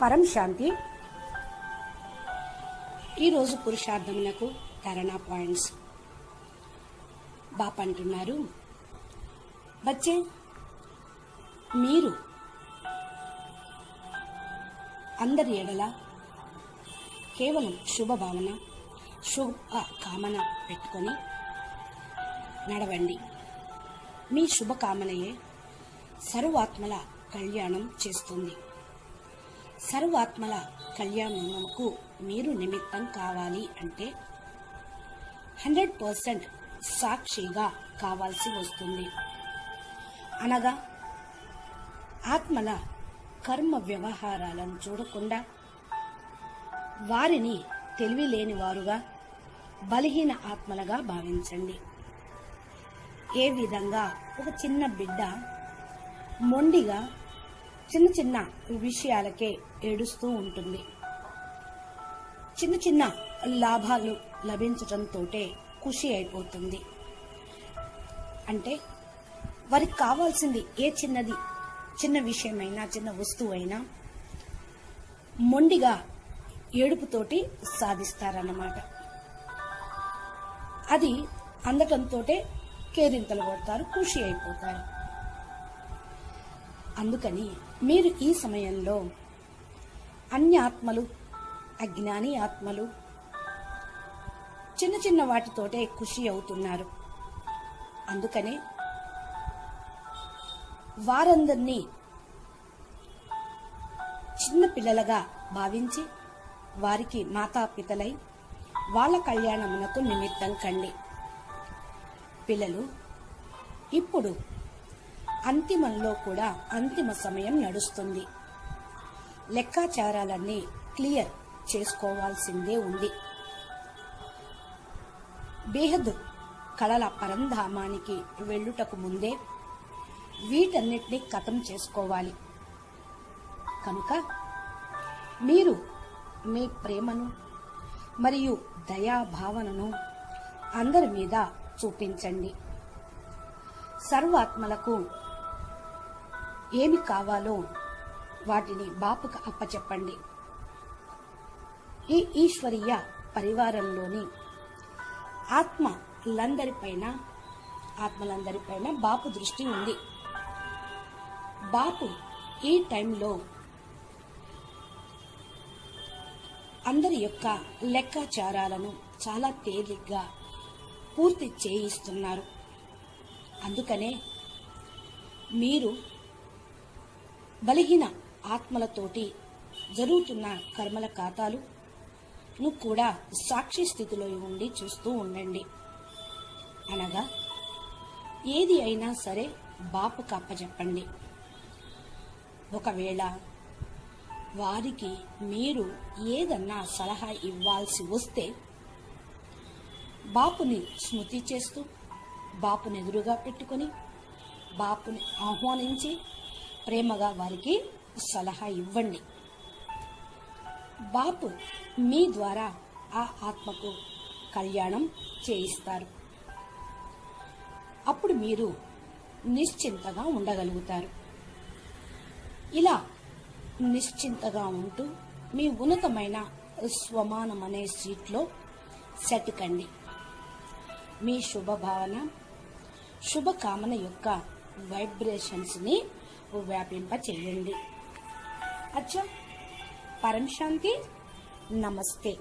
పరం శాంతి. ఈరోజు పురుషార్థమునకు కరణా పాయింట్స్. బాప అంటున్నారు బచ్చే మీరు అందరి ఎడల కేవలం శుభ భావన శుభ కామన పెట్టుకొని నడవండి. మీ శుభకామనయే సర్వాత్మల కళ్యాణం చేస్తుంది. సర్వాత్మల కళ్యాణమునకు మీరు నిమిత్తం కావాలి అంటే హండ్రెడ్ పర్సెంట్ సాక్షిగా కావాల్సి వస్తుంది. అనగా ఆత్మల కర్మ వ్యవహారాలను చూడకుండా వారిని తెలివి లేని వారుగా బలహీన ఆత్మలుగా భావించండి. ఏ విధంగా ఒక చిన్న బిడ్డ మొండిగా చిన్న చిన్న విషయాలకే ఏడుస్తూ ఉంటుంది. చిన్న చిన్న లాభాలు లభించటంతో ఖుషి అయిపోతుంది. అంటే వారికి కావాల్సింది ఏ చిన్నది చిన్న విషయమైనా చిన్న వస్తువైనా మొండిగా ఏడుపుతోటి సాధిస్తారన్నమాట. అది అందటంతో కేరింతలు కొడతారు ఖుషి అయిపోతారు. అందుకని మీరు ఈ సమయంలో అన్ని ఆత్మలు అజ్ఞాని ఆత్మలు చిన్న చిన్న వాటితోటే ఖుషి అవుతున్నారు. అందుకనే వారందరినీ చిన్న పిల్లలుగా భావించి వారికి మాతాపితలై వాళ్ళ కళ్యాణమునకు నిమిత్తం కండి. పిల్లలు ఇప్పుడు అంతిమంలో కూడా అంతిమ సమయం నడుస్తుంది. లెక్కాచారాలన్నీ క్లియర్ చేసుకోవాల్సిందే ఉంది. బేహద్ కళల పరంధామానికి వెళ్ళుటకు ముందే వీటన్నిటినీ కథం చేసుకోవాలి. కనుక మీరు మీ ప్రేమను మరియు దయాభావనను అందరి మీద చూపించండి. సర్వాత్మలకు ఏమి కావాలో వాటిని బాపుకు అప్పచెప్పండి. ఈ ఈశ్వరీయ పరివారంలోని ఆత్మలందరిపైన ఆత్మలందరిపైన బాపు దృష్టి ఉంది. బాపు ఈ టైంలో అందరి యొక్క లెక్కాచారాలను చాలా తేలిగ్గా పూర్తి చేయిస్తున్నారు. అందుకనే మీరు బలహీన ఆత్మలతోటి జరుగుతున్న కర్మల ఖాతాలు. ను కూడా సాక్షి స్థితిలో ఉండి చూస్తూ ఉండండి. అనగా ఏది అయినా సరే బాపు కప్పచెప్పండి ఒకవేళ వారికి మీరు ఏదన్నా సలహా ఇవ్వాల్సి వస్తే బాపుని స్మృతి చేస్తూ బాపుని ఎదురుగా పెట్టుకొని బాపుని ఆహ్వానించి ప్రేమగా వారికి సలహా ఇవ్వండి. బాపు మీ ద్వారా ఆ ఆత్మకు కళ్యాణం చేయిస్తారు. అప్పుడు మీరు నిశ్చింతగా ఉండగలుగుతారు. ఇలా నిశ్చింతగా ఉంటూ మీ ఉన్నతమైన స్వమానం అనే సీట్లో సెట్కండి. మీ శుభభావన శుభకామన యొక్క వైబ్రేషన్స్ని వ్యాపింప చెయ్యండి అచ్చా. పరం శాంతి. నమస్తే.